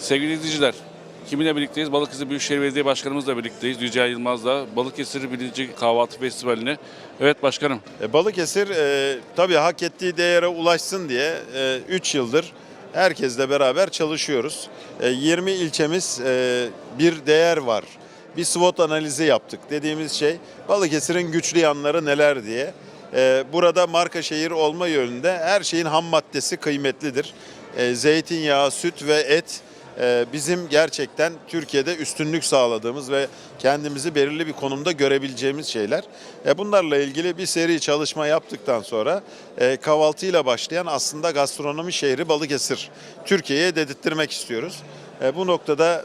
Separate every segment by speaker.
Speaker 1: Sevgili izleyiciler, kiminle birlikteyiz? Balıkesir Büyükşehir Belediye Başkanımızla birlikteyiz. Yücel Yılmaz'la Balıkesir Birinci Kahvaltı Festivali'ne. Evet başkanım,
Speaker 2: E, Balıkesir e, tabii hak ettiği değere ulaşsın diye 3 yıldır herkesle beraber çalışıyoruz. E, 20 ilçemiz e, bir değer var. Bir SWOT analizi yaptık. Dediğimiz şey Balıkesir'in güçlü yanları neler diye. E, burada marka şehir olma yönünde her şeyin ham maddesi kıymetlidir. E, zeytinyağı, süt ve et e, bizim gerçekten Türkiye'de üstünlük sağladığımız ve kendimizi belirli bir konumda görebileceğimiz şeyler. E, Bunlarla ilgili bir seri çalışma yaptıktan sonra e, kahvaltıyla başlayan aslında gastronomi şehri Balıkesir Türkiye'ye dedirttirmek istiyoruz. E, Bu noktada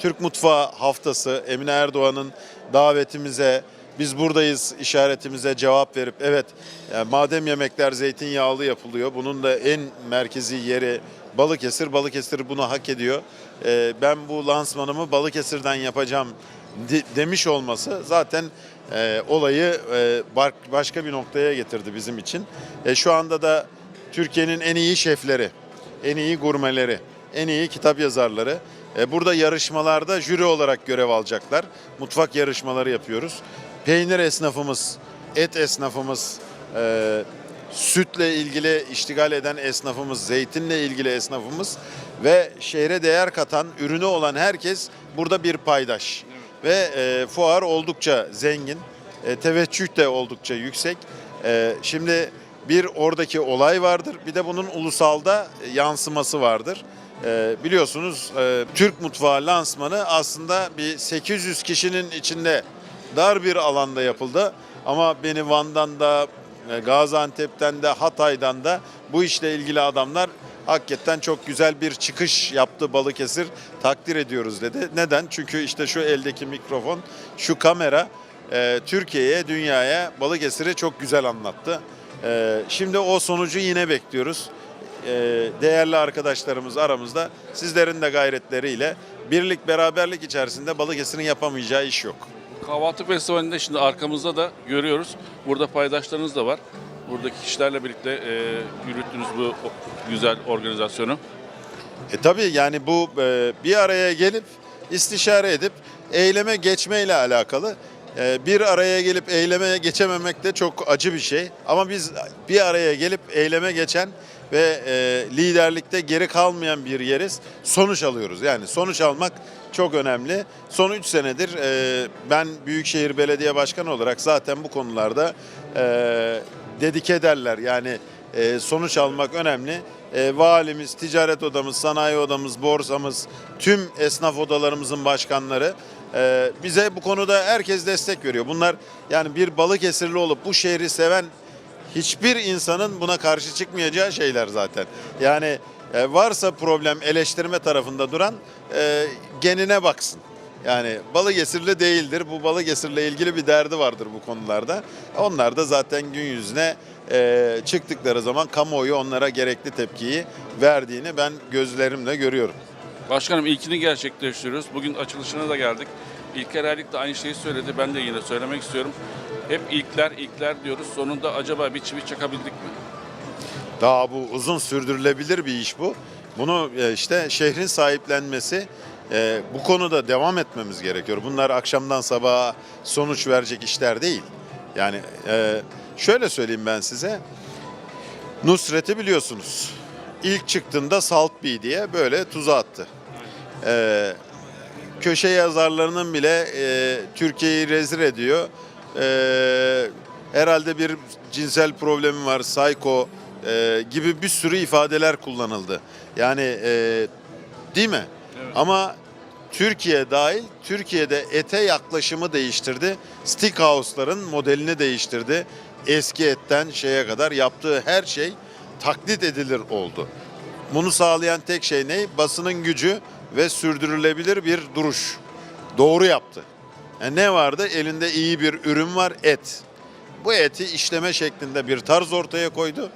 Speaker 2: Türk Mutfağı Haftası Emine Erdoğan'ın davetimize biz buradayız işaretimize cevap verip evet e, madem yemekler zeytinyağlı yapılıyor bunun da en merkezi yeri Balıkesir. Balıkesir bunu hak ediyor. E, ben bu lansmanımı Balıkesir'den yapacağım de- demiş olması zaten e, olayı e, başka bir noktaya getirdi bizim için. E, şu anda da Türkiye'nin en iyi şefleri, en iyi gurmeleri, en iyi kitap yazarları e, burada yarışmalarda jüri olarak görev alacaklar. Mutfak yarışmaları yapıyoruz. Peynir esnafımız, et esnafımız, e, sütle ilgili iştigal eden esnafımız, zeytinle ilgili esnafımız ve şehre değer katan ürünü olan herkes burada bir paydaş. Ve e, fuar oldukça zengin, e, teveccüh de oldukça yüksek. E, şimdi bir oradaki olay vardır, bir de bunun ulusalda yansıması vardır. E, biliyorsunuz e, Türk mutfağı lansmanı aslında bir 800 kişinin içinde dar bir alanda yapıldı. Ama beni Van'dan da, e, Gaziantep'ten de, Hatay'dan da bu işle ilgili adamlar hakikaten çok güzel bir çıkış yaptı Balıkesir. Takdir ediyoruz dedi. Neden? Çünkü işte şu eldeki mikrofon, şu kamera e, Türkiye'ye, dünyaya Balıkesir'i çok güzel anlattı. E, şimdi o sonucu yine bekliyoruz. Değerli arkadaşlarımız aramızda sizlerin de gayretleriyle birlik beraberlik içerisinde Balıkesir'in yapamayacağı iş yok.
Speaker 1: Kahvaltı Festivali'nde şimdi arkamızda da görüyoruz. Burada paydaşlarınız da var. Buradaki kişilerle birlikte e, yürüttünüz bu güzel organizasyonu.
Speaker 2: E tabii yani bu e, bir araya gelip istişare edip eyleme geçmeyle alakalı. E, bir araya gelip eyleme geçememek de çok acı bir şey. Ama biz bir araya gelip eyleme geçen ve e, liderlikte geri kalmayan bir yeriz. Sonuç alıyoruz. Yani sonuç almak çok önemli. Son 3 senedir e, ben Büyükşehir Belediye Başkanı olarak zaten bu konularda e, dedike ederler. Yani sonuç almak önemli. Valimiz, ticaret odamız, sanayi odamız, borsamız, tüm esnaf odalarımızın başkanları e, bize bu konuda herkes destek veriyor. Bunlar yani bir Balıkesirli olup bu şehri seven hiçbir insanın buna karşı çıkmayacağı şeyler zaten. Yani e, varsa problem eleştirme tarafında duran e, genine baksın. Yani Balıkesirli değildir. Bu Balıkesir'le ilgili bir derdi vardır bu konularda. Onlar da zaten gün yüzüne e, çıktıkları zaman kamuoyu onlara gerekli tepkiyi verdiğini ben gözlerimle görüyorum.
Speaker 1: Başkanım ilkini gerçekleştiriyoruz. Bugün açılışına da geldik. İlker Erlik de aynı şeyi söyledi. Ben de yine söylemek istiyorum. Hep ilkler, ilkler diyoruz. Sonunda acaba bir çivi çakabildik mi?
Speaker 2: Daha bu uzun sürdürülebilir bir iş bu. Bunu e, işte şehrin sahiplenmesi e, bu konuda devam etmemiz gerekiyor. Bunlar akşamdan sabaha sonuç verecek işler değil. Yani e, şöyle söyleyeyim ben size. Nusret'i biliyorsunuz. İlk çıktığında Salt Bee diye böyle tuza attı. E, köşe yazarlarının bile e, Türkiye'yi rezil ediyor. E, herhalde bir cinsel problemi var, psycho e, gibi bir sürü ifadeler kullanıldı. Yani e, değil mi? Ama Türkiye dahil Türkiye'de ete yaklaşımı değiştirdi. Steakhouse'ların modelini değiştirdi. Eski etten şeye kadar yaptığı her şey taklit edilir oldu. Bunu sağlayan tek şey ne? Basının gücü ve sürdürülebilir bir duruş. Doğru yaptı. Yani ne vardı? Elinde iyi bir ürün var, et. Bu eti işleme şeklinde bir tarz ortaya koydu.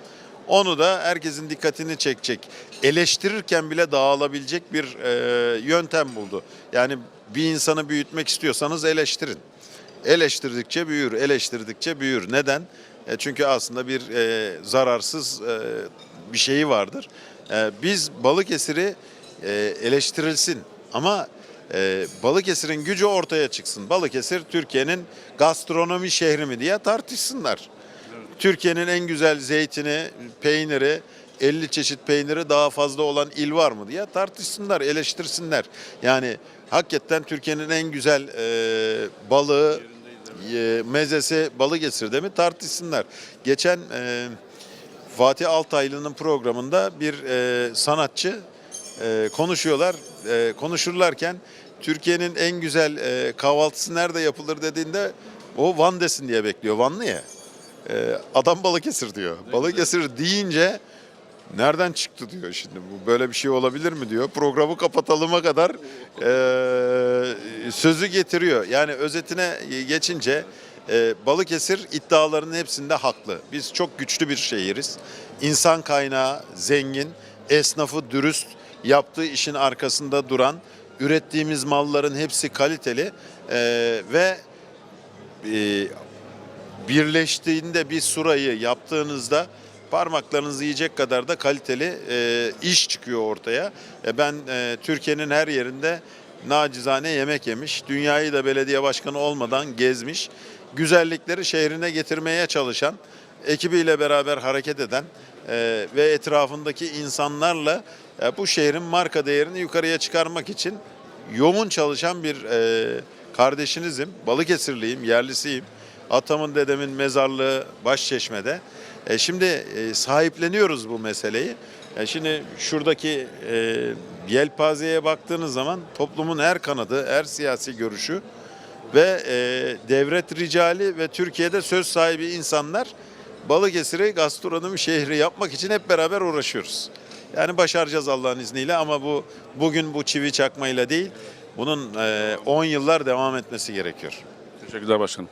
Speaker 2: Onu da herkesin dikkatini çekecek. Eleştirirken bile dağılabilecek bir e, yöntem buldu. Yani bir insanı büyütmek istiyorsanız eleştirin. Eleştirdikçe büyür, eleştirdikçe büyür. Neden? E, çünkü aslında bir e, zararsız e, bir şeyi vardır. E, biz Balıkesir'i e, eleştirilsin ama e, Balıkesir'in gücü ortaya çıksın. Balıkesir Türkiye'nin gastronomi şehri mi diye tartışsınlar. Türkiye'nin en güzel zeytini, peyniri, 50 çeşit peyniri daha fazla olan il var mı diye tartışsınlar, eleştirsinler. Yani hakikaten Türkiye'nin en güzel e, balığı, e, mezesi Balıkesir'de mi tartışsınlar. Geçen e, Fatih Altaylı'nın programında bir e, sanatçı e, konuşuyorlar. E, konuşurlarken Türkiye'nin en güzel e, kahvaltısı nerede yapılır dediğinde o Van desin diye bekliyor. Vanlı ya. E, adam Balıkesir diyor. Balıkesir deyince nereden çıktı diyor şimdi. Bu böyle bir şey olabilir mi diyor. Programı kapatalıma kadar e, sözü getiriyor. Yani özetine geçince e, Balıkesir iddialarının hepsinde haklı. Biz çok güçlü bir şehiriz. İnsan kaynağı zengin, esnafı dürüst, yaptığı işin arkasında duran, ürettiğimiz malların hepsi kaliteli e, ve e, birleştiğinde bir surayı yaptığınızda parmaklarınızı yiyecek kadar da kaliteli e, iş çıkıyor ortaya. E, ben Türkiye'nin her yerinde nacizane yemek yemiş, dünyayı da belediye başkanı olmadan gezmiş, güzellikleri şehrine getirmeye çalışan, ekibiyle beraber hareket eden e, ve etrafındaki insanlarla e, bu şehrin marka değerini yukarıya çıkarmak için yoğun çalışan bir e, kardeşinizim. Balıkesirliyim, yerlisiyim. Atamın dedemin mezarlığı Başçeşme'de. E, şimdi e, sahipleniyoruz bu meseleyi. E, şimdi şuradaki e, yelpazeye baktığınız zaman toplumun her kanadı, her siyasi görüşü ve e, devlet ricali ve Türkiye'de söz sahibi insanlar Balıkesir'i gastronomi şehri yapmak için hep beraber uğraşıyoruz. Yani başaracağız Allah'ın izniyle ama bu bugün bu çivi çakmayla değil, bunun e, 10 yıllar devam etmesi gerekiyor.
Speaker 1: Teşekkürler başkanım.